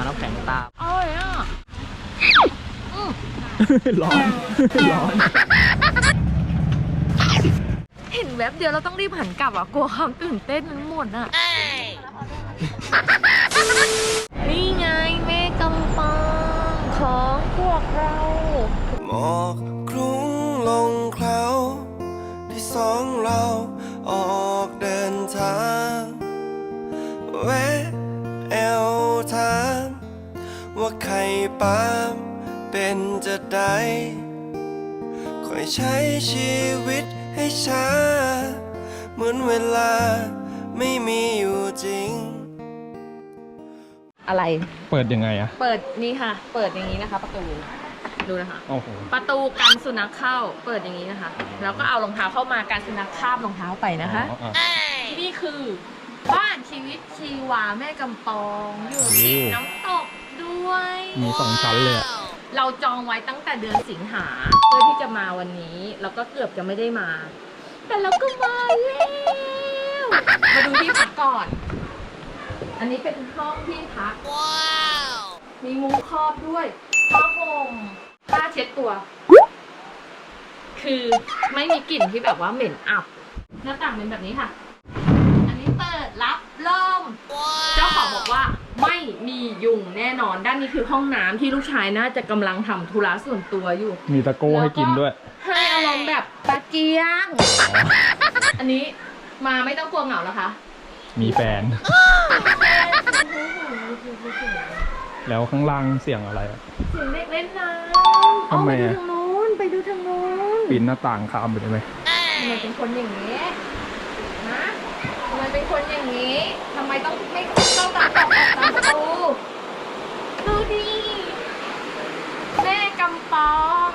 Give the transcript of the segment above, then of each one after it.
เอาน้ำแข็งตามอร่อยอะร้อนร้อน เห็นแวบเดียวเราต้องรีบหันกลับอะ กลัวความตื่นเต้นมันหมดอะ นี่ไงแม่กำปองของพวกเรา หมอกคลุ้งลงเคล้าที่สองเรา ปามเป็นจะได้คอยใช้ชีวิตให้ช้า เหมือนเวลาไม่มีอยู่จริง อะไร เปิดยังไงอะเปิดนี่ค่ะ เปิดอย่างนี้นะคะ ประตู ดูนะคะ โอ้โห ประตูกันสุนัขเข้า เปิดอย่างนี้นะคะ แล้วก็เอารองเท้าเข้ามาการสุนัขคาบรองเท้าไปนะคะ อ๋ออะนี่คือ บ้านชีวิตชีวาแม่กำปอง อยู่ติดน้ำตก ด้วย มีสองชั้นเลยอะเราจองไว้ตั้งแต่เดือนสิงหาเพื่อที่จะมาวันนี้ แล้วก็เกือบจะไม่ได้มา แต่เราก็มาแล้วมาดูที่พักก่อน อันนี้เป็นห้องที่พักมีมุ้งครอบด้วยผ้าห่มผ้าเช็ดตัว คือไม่มีกลิ่นที่แบบว่าเหม็นอับ หน้าต่างเป็นแบบนี้ค่ะ อันนี้เปิดรับลม เจ้าของบอกว่า ไม่มียุงแน่นอน ด้านนี้คือห้องน้ำที่ลูกชายน่าจะกำลังทำธุระส่วนตัวอยู่ มีตะโก้ให้กินด้วย ให้อารมณ์แบบตะเกียง อันนี้มาไม่ต้องกลัวเหงาแล้วคะ มีแฟน แล้วข้างล่างเสียงอะไรอะ เสียงเด็กเล่นน้ำทำไมเอาไปดูอะทางนู้น ไปดูทางนู้นปีนหน้าต่างข้ามไปได้ไหมทำไมเป็นคนอย่างนี้นะทำไม เป็นคนอย่างนี้ทำไมต้องไม่เข้าตามตอกออกตามประตูดูดิแม่กำปอง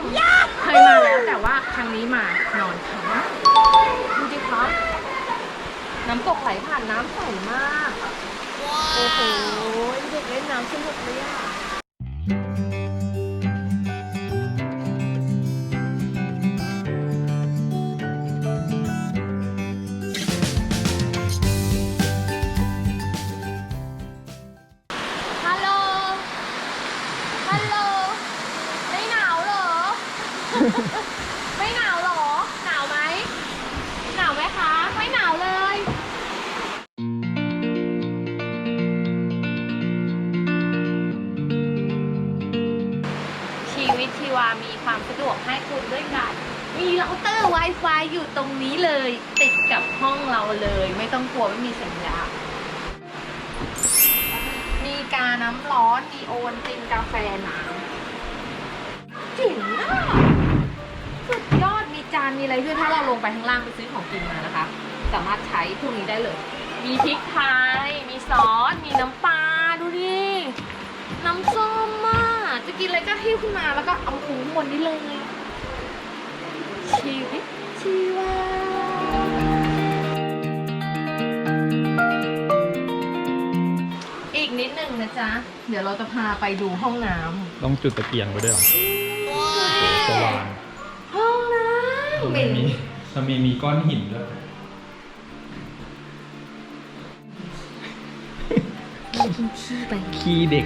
เคยมาแล้วแต่ว่าครั้งนี้มานอนค้างดูดิคะน้ำตกไหลผ่านน้ำใสมาก โอ้โหเด็กเล่นน้ำสนุกเลยอะ กาแฟน้ำเจ๋งอะสุดยอดมีจานมีอะไรด้วยถ้าเราลงไปข้างล่างไปซื้อของกินมานะคะ สามารถใช้พวกนี้ได้เลย มีพริกไทย มีซอส มีน้ำปลาดูดิ น้ำส้มอะจะกินอะไรก็หิ้วขึ้นมาแล้วก็เอาถุงบนนี้เลยชีวิตชีวา นิดหนึ่งนะจ๊ะ เดี๋ยวเราจะพาไปดูห้องน้ต้องจุดตะเกียงไว้ด้วยเหรอสว่างำห้องน้ำทำไมเป็นมีทำไมมีก้อนหินด้วย ขี้ไปขี้เด็ก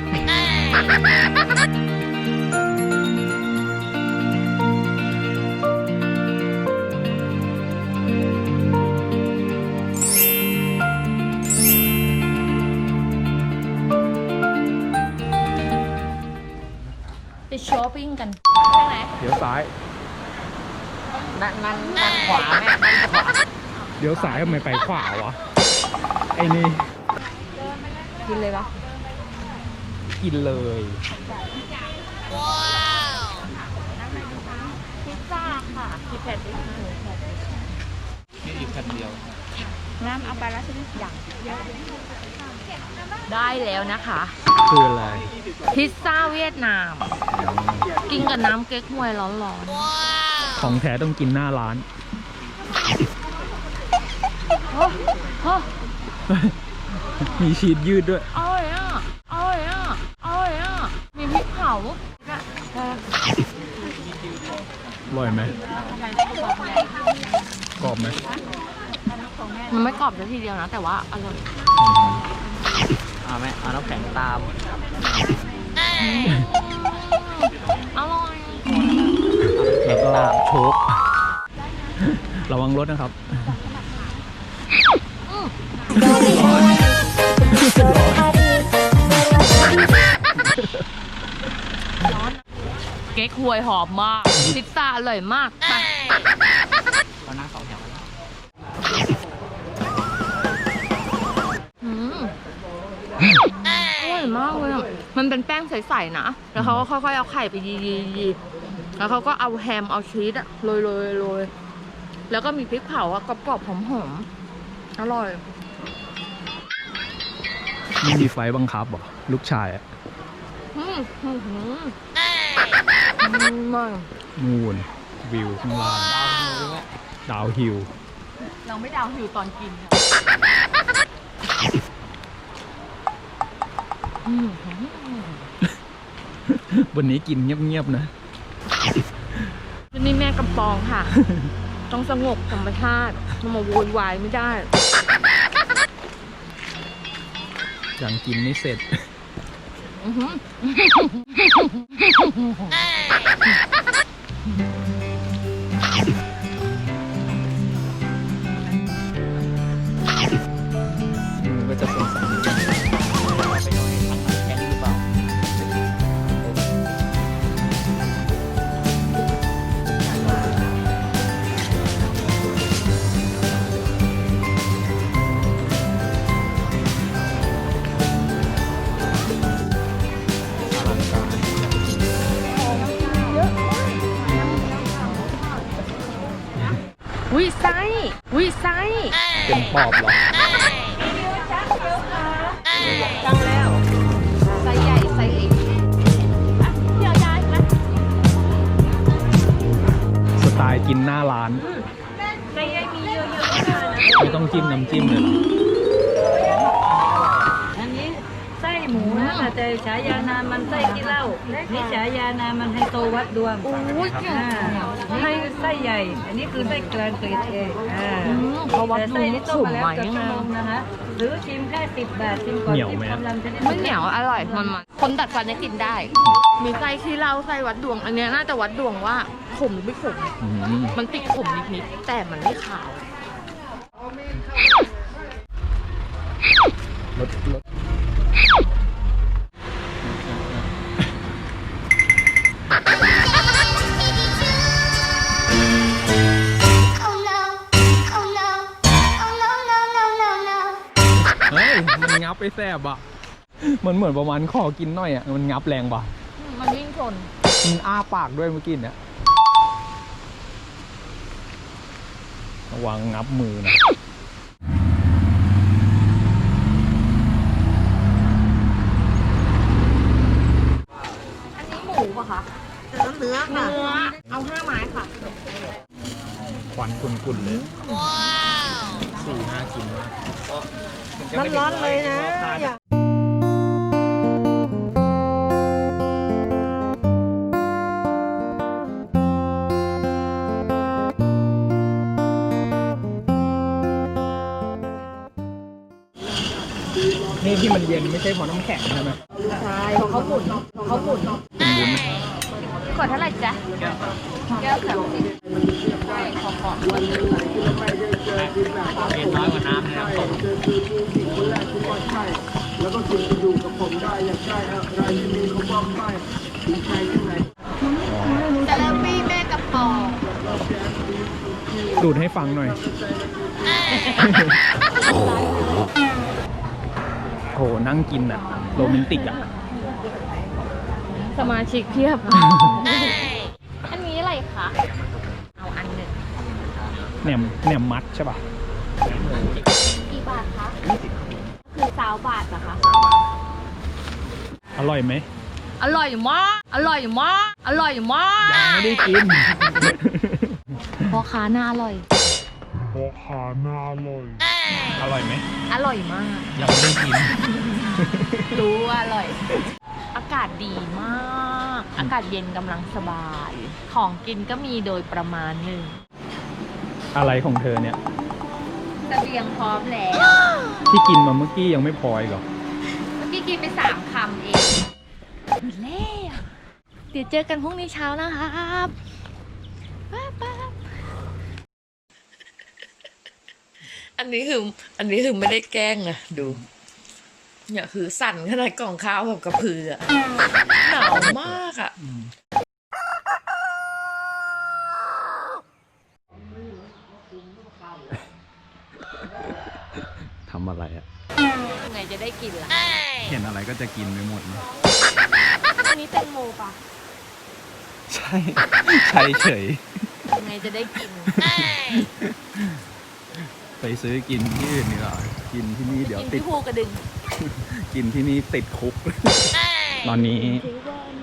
ช้อปปิ้งกันใช่ไหมเดี๋ยวซ้าย นั่นนั่นนั่นขวาแม่นั่นขวาเดี๋ยวซ้ายทำไมไปขวาวะ ไอ้นี่ กินเลยปะกินเลย พิซซ่าค่ะมีแผ่นพิซซ่านี่อีกคันเดียว น้ำเอาไปแล้วใช่ไหมอย่างได้แล้วนะคะ คืออะไร พิซซ่าเวียดนาม กินกับน้ำเก๊กฮวยร้อนของแท้ต้องกินหน้าร้าน ๆโอ้โหมีชีสยืดด้วย อร่อยอะอร่อยอะอร่อยอะมีพริกเผาอร่อยไหมกรอบไหมมันไม่กรอบซะทีเดียวนะ แต่ว่าอร่อยอืม เอาไหมเอาน้ำแข็งตาม อร่อยแล้วก็โชกระวังรถนะครับ เก๊กฮวยหอมมาก พิซซ่าอร่อยมาก ไป มันเป็นแป้งใสๆนะ แล้วเขาก็ค่อยๆเอาไข่ไปยีๆๆแล้วเขาก็เอาแฮมเอาชีสอะโรยๆโรยแล้วก็มีพริกเผาอะกรอบๆหอมๆอร่อยไม่มีไฟบังคับเหรอลูกชายอะอืมอืมอืมมากนูนวิวข้างล่างดาวฮิลเราไม่ดาวหิวตอนกินค่ะอืม วันนี้กินเงียบๆนะ วันนี้แม่กำปองค่ะ ต้องสงบธรรมชาติมันมาโวยวายไม่ได้ยังกินไม่เสร็จ ไส้ใหญ่มีเยอะๆเลยนะไม่ต้องจิ้มน้ำจิ้มเลยเหรออันนี้ไส้หมูนะคะแต่ฉายานามมันไส้กินเหล้านี่ฉายานามมันไฮโซวัดดวงโอ้ยเก่งอ่านี่คือไส้ใหญ่ อันนี้คือไส้กลางเกรดเออ่าอืมเขาวัดแต่ดูไส้นี่นี่ต้สุ่มมมาแล้วไหมเกับยังชั่วไงโมงนะคะหรือชิมแค่สิบบาทชิมก่อนเหนียวชิมไหมกำลังจะได้ไม่เหนียวอร่อยมันมันคนตัดฟันเนี่ยกินได้ มีไส้ที่เหล้าไส้วัดดวง อันเนี้ยน่าจะวัดดวงว่า ขมหรือไม่ขม อืมมันติดขมนิดๆแต่มันไม่ขาวรถรถเฮ้ยมันงับไปแสบอะ มันเหมือนประมาณขอกินหน่อยอะ มันงับแรงป่ะ มันวิ่งชนมันอ้าปากด้วยเมื่อกี้เนี่ย ระวังงับมือนะอันนี้หมูปะคะเนื้อเนื้อเอาห้าไม้ค่ะ ควันกุ่นๆเลยว้าวสี่น่ากินมากร้อนๆเลยนะ ที่มันเย็นไม่ใช่เพราะน้ำแข็งใช่ไหมใช่เพราะเขาหมุนเขาหมุนเป็นวุ้นขวดเท่าไหร่จ๊ะแก้วสามสิบใช่ขอขอวันเผ็ดน้อยกว่าน้ำในน้ำตกจะเริ่มปีแม่กับปองดูดให้ฟังหน่อยโหนั่งกินอะโรแมนติกอะสมาชิกเพียบ อันนี้อะไรคะ เอาอันหนึ่งแหนมแหนมมัดใช่ป่ะกี่บาทคะคือสาวบาทนะคะ อร่อยไหม อร่อยมาก อร่อยมาก อร่อยมาก ยังไม่ได้กินพ่อค้าหน้าอร่อยอร่อย ไหมอร่อยมาก ยังไม่ได้กิน รู้ว่าอร่อย อากาศดีมาก อากาศเย็นกำลังสบาย ของกินก็มีโดยประมาณหนึ่งอะไรของเธอเนี่ยเสบียงพร้อมแล้ว ที่กินมาเมื่อกี้ยังไม่พออีกเหรอกกินไปสามคำเองหมดแล้วเดี๋ยวเจอกันพรุ่งนี้เช้านะครับบ๊ายบาย อันนี้คือ อันนี้คือไม่ได้แกล้งนะดู เนี่ยคือสั่นขนาดกล่องข้าวแบบกระพืออะหนาวมากอะทำอะไรอะยังไงจะได้กินล่ะเห็นอะไรก็จะกินไปหมดนะอันนี้แตงโมปะใช่ ใช่เฉยยังไงจะได้กิน ไปซื้อกินที่อื่นดีกว่ากินที่นี่เดี๋ยวกินติดที่ภูกระดึงกินที่นี่ติดคุก ตอนนี้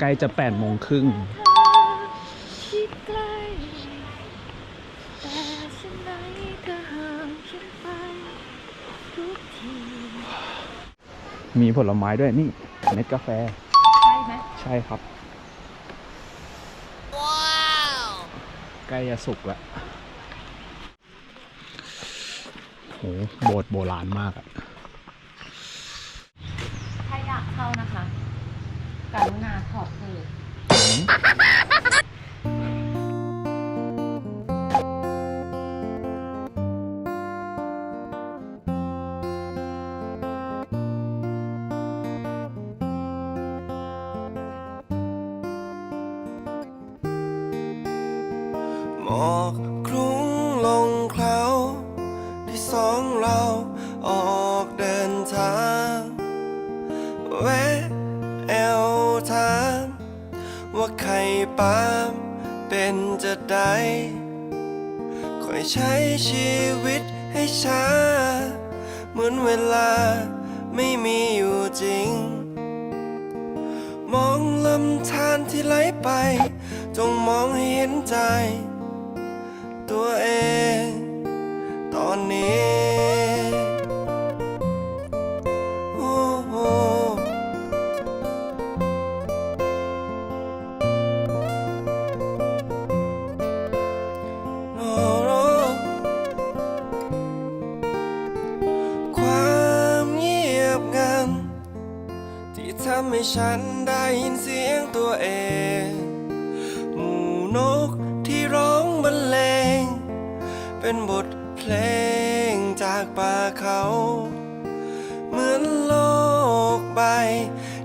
ใกล้จะแปดโมงครึ่งที่ใกล้แต่ฉันไหนเธอห่างฉันไปทุกทีมีผลไม้ด้วยนี่เม็ดกาแฟ ใช่ไหมใช่ครับ ว้าว ใกล้จะสุกแล้ว โหโบสถ์โบราณมากอะถ้าอยากเข้านะคะกรุณาถอดเสื้อ นเวลาไม่มีอยู่จริง มองลำธารที่ไหลไป จงมองให้เห็นใจ ตัวเอง ตอนนี้ ให้ฉันได้ยินเสียงตัวเอง หมู่นกที่ร้องบรรเลง เป็นบทเพลงจากป่าเขา เหมือนโลกใบ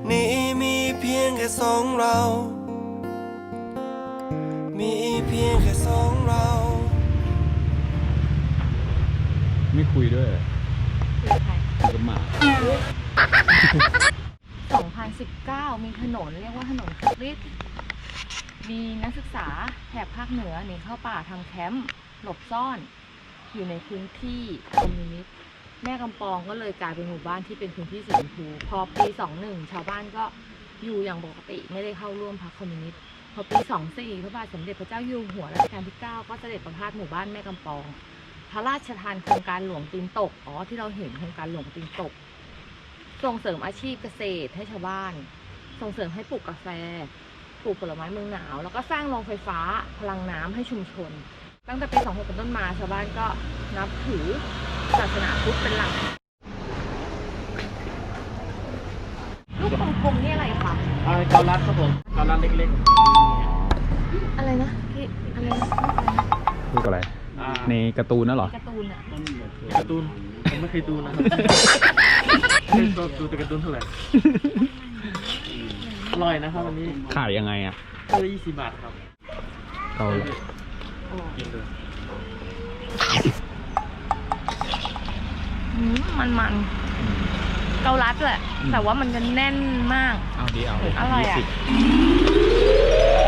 นี้มีเพียงแค่สองเรา มีเพียงแค่สองเรา ไม่คุยด้วยเหรอคือใครคุยกับหมา 19 มีถนนเรียกว่าถนนคริสมีนักศึกษาแถบภาคเหนือหนีเข้าป่าทำแคมป์หลบซ่อน อยู่ในพื้นที่คอมมิวนิสต์แม่กำปองก็เลยกลายเป็นหมู่บ้านที่เป็นพื้นที่สีชมพูพอปี 21 ชาวบ้านก็อยู่อย่างปกติไม่ได้เข้าร่วมพรรคคอมมิวนิสต์พอปี 24 พระบาทสมเด็จพระเจ้าอยู่หัวรัชกาลที่ 9 ก็เสด็จประพาสหมู่บ้านแม่กำปอง พระราชทานโครงการหลวงตีนตก อ๋อที่เราเห็นโครงการหลวงตีนตก ส่งเสริมอาชีพเกษตรให้ชาวบ้าน ส่งเสริมให้ปลูกกาแฟ ปลูกผลไม้เมืองหนาว แล้วก็สร้างโรงไฟฟ้าพลังน้ำให้ชุมชน ตั้งแต่ปี 26 เป็นต้นมาชาวบ้านก็นับถือศาสนาพุทธเป็นหลัก ลูกกลมๆนี่อะไรคะอ่าเกาลัดครับผมเกาลัดเล็กอะไรนะพี่อะไรนะลูกอะไรๆอ่าในการ์ตูนน่ะเหรอ การ์ตูนอะการ์ตูน ผมไม่เคยดูนะครับ เคยดูแต่การ์ตูนเท่าไหร่อร่อยนะครับวันนี้ขายยังไงอะก็ละยี่สิบบาทครับเกากินดูอืมมันมันๆเกาลัดแหละ แต่ว่ามันจะแน่นมาก เอาดีเอาอร่อยอะยี่สิบ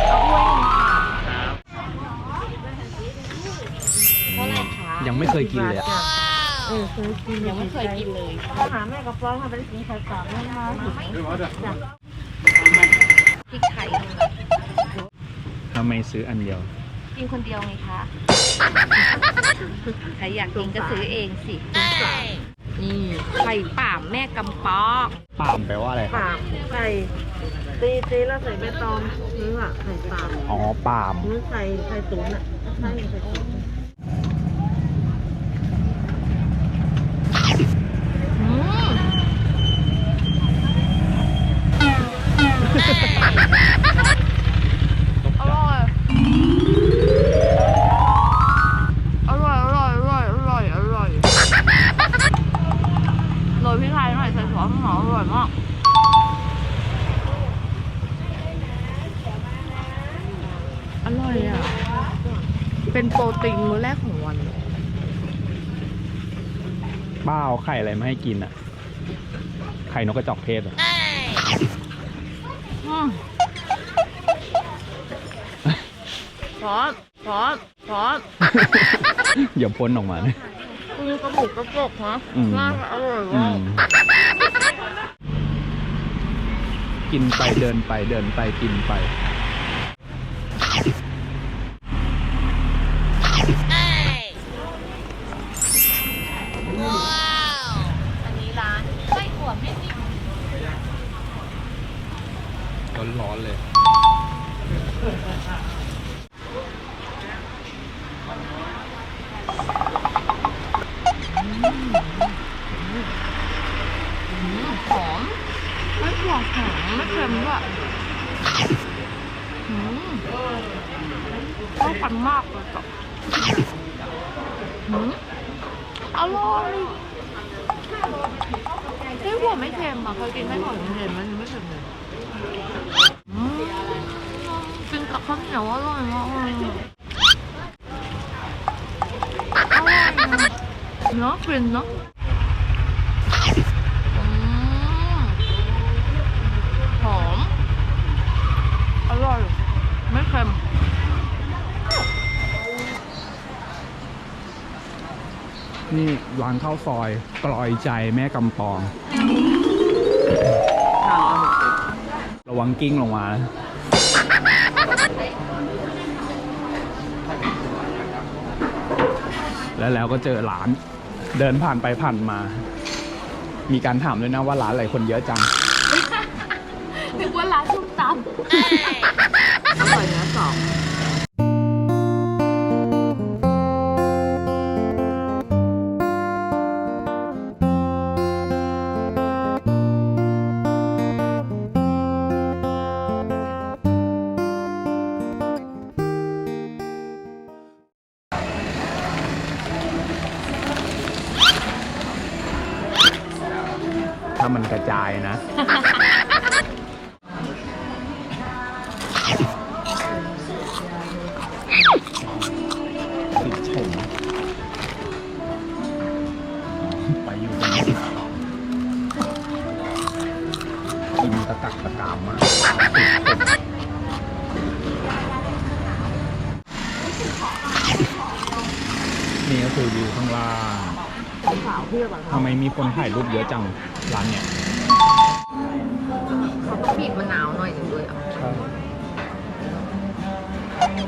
เอาถ้วยหนึ่งค่ะครับเท่าไหร่คะยังไม่เคยกินเลยอะเออเค ยกินยังไม่เคยกินเลยอาหารแม่กับฟ้องมาเป็นสีไข่สามแม่มาถึงพริกไทยทำไมซื้ออันเดียว กินคนเดียวไงคะ ใครอยากกินก็ซื้อเองสิ นี่ไข่ป่ามแม่กำปองป่ามแปลว่าอะไรครับปากไก่ตีตีแล้วใส่ใบตองนี่อะไข่ปากอ๋อป่ามหรือไข่ไข่ตุ๋นอะไข่ไข่ตุ๋น ป็นโปรตีนมื้อแรกของวันป้าเอาไข่อะไรมาให้กินอะ ไข่นกกระจอกเทศเหรออืมพร้อมพร้อมพร้อมอย่าพ้นออกมานะคือกระปุกกระปกฮะอืมน่าจะอร่อยอืมาก มกินไปเดินไปเดินไปกินไป เลย หอมไม่หวานหอมไม่เค็มด้วยอืมเข้ากันมากเลยจ้ะอืมอร่อยไส้หัวไม่เค็มอะเคยกินไส้หัวไม่เค็มมันไม่เค็มเลยอืมกินกับข้าวเหนียวอร่อยมากเลยอร่อยอะเนาะ ฟินเนาะหอม อร่อย ไม่เค็มนี่ร้านข้าวซอยกลอยใจแม่กำปอง ระวังกิ้งลงมาแล้วแล้วก็เจอร้าน เดินผ่านไปผ่านมา มีการถามด้วยนะว่าร้านอะไรคนเยอะจัง นึกว่าร้านส้มตำอร่อยนะสอง ถ้ามันกระจายนะ มั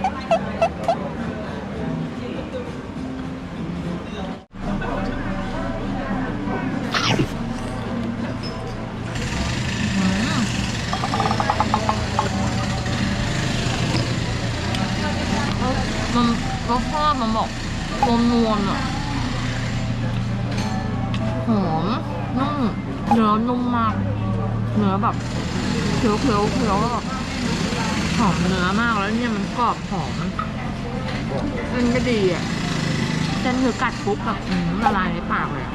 นรสชาติมันบอกนวลนวลอะหอมนุ่มเนื้อนุ่มมาก เนื้อแบบเคี้ยวเคี้ยวเคี้ยวแล้วแบบ หอมเนื้อมากแล้วเนี่ยมันกรอบหอมมันก็ดีอะเส้นคือกัดปุ๊บแบบละลายในปากเลยอะ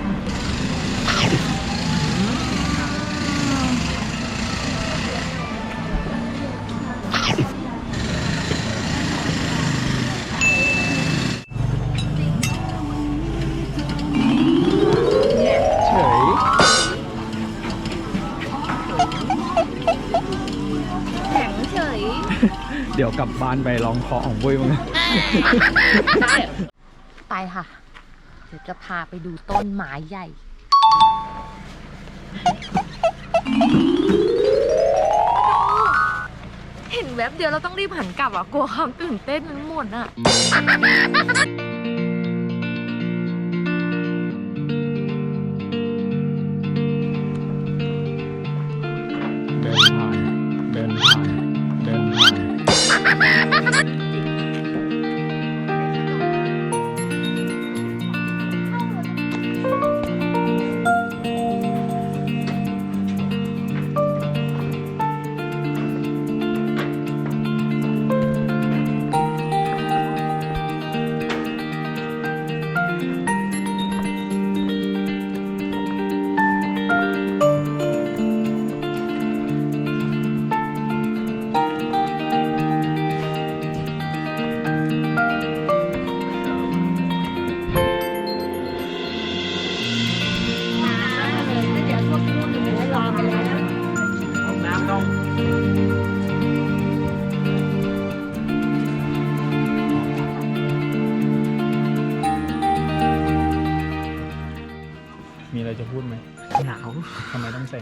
กลับบ้านไปลองเคาะของบุ้ยมั้งได้ไปค่ะ เดี๋ยวจะพาไปดูต้นไม้ใหญ่เห็นแวบเดียวเราต้องรีบหันกลับอะ กลัวความตื่นเต้นมันหมดอะ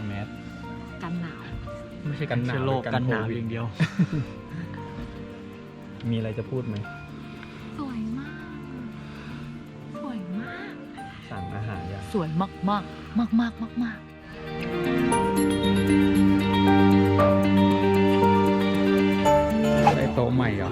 แมสกันหนาว ไม่ใช่กักันนหนาวเชื้อโรคกันกันหนาวโควิดอย่างเดียว มีอะไรจะพูดไหม สวยมาก สวยมาก สั่งอาหารอย่างสวยมากมากมากมากมากมากได้โต๊ะใหม่เหรอ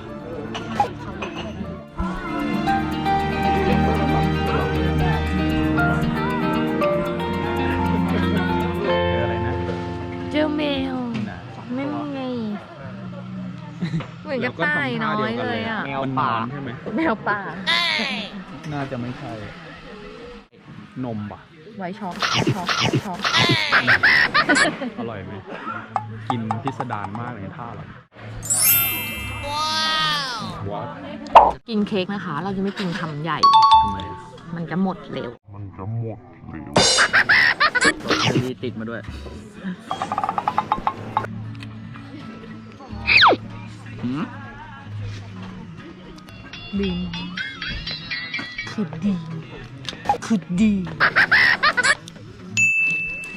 เหมือนกับต่ายน้อยเลยอะแมวป่าใช่ไหมแมวป่า น่าจะไม่ใช่ นมป่ะ ไว้ช็อกช็อกช็อกอร่อยไหม กินพิสดารมากเลยท่าเราว้าว กินเค้กนะคะ เราจะไม่กินคำใหญ่ ทำไมอะมันจะหมดเร็วดีติดมาด้วย หืมดีคือดีคือดี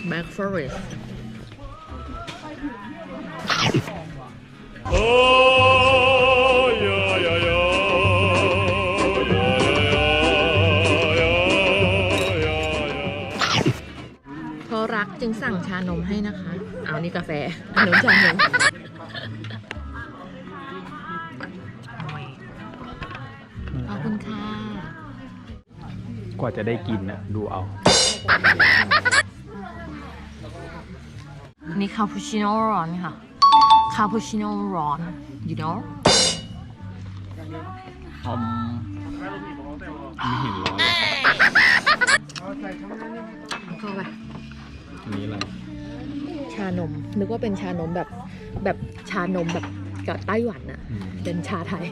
Black Forest เพราะรักจึงสั่งชานมให้นะคะ เอานี่กาแฟอันนู้นชานม กว่าจะได้กินนะดูเอา นี่คาปูชิโน่ร้อนค่ะ คาปูชิโน่ร้อน you know อมไม่เห็นร้อนเลยเข้าไปอันนี้อะไร ชานม นึกว่าเป็นชานมแบบแบบชานมแบบกับไต้หวันอะอืม เป็นชาไทย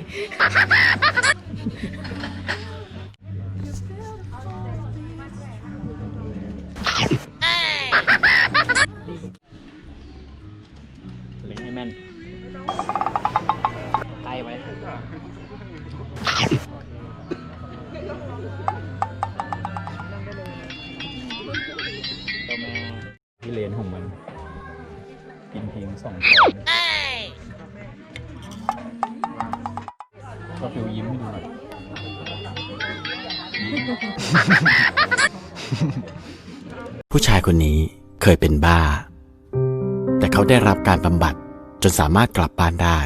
ตัวแม่ที่เลนของมัน กินทิ้งสองช้อนก็ฟิวยิ้มให้ดูหน่อยผู้ชายคนนี้เคยเป็นบ้า แต่เขาได้รับการบำบัดจนสามารถกลับบ้านได้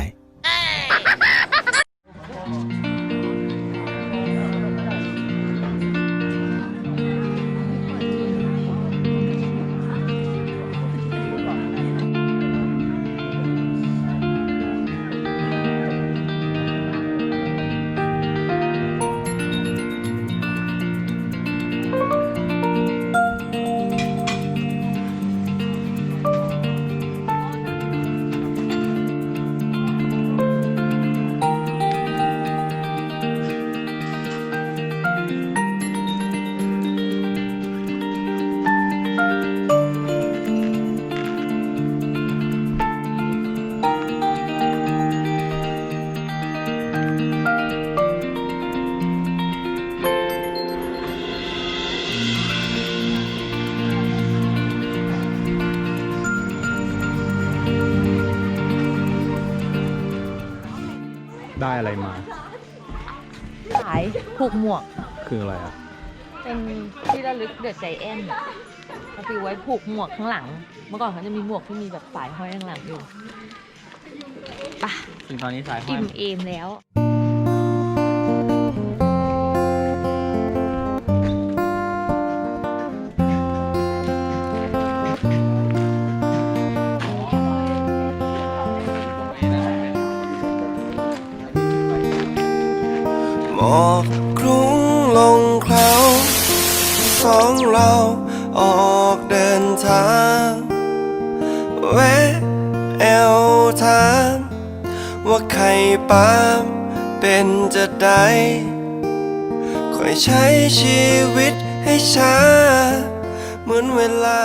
อะไรมาขายผูกหมวก คืออะไรอะ เป็นที่ระลึกเดอะใจแอนเขาฟิวไว้ผูกหมวกข้างหลัง เมื่อก่อนเขาจะมีหมวกที่มีแบบสายห้อยข้างหลังอยู่ไปะถึงตอนนี้สายห้ออิ่ยมเอมแล้ว อกครุ้งลงเคล้าสองเราออกเดินทางแวะแอวถามว่าใครปามเป็นจะได้คอยใช้ชีวิตให้ช้า เหมือนเวลา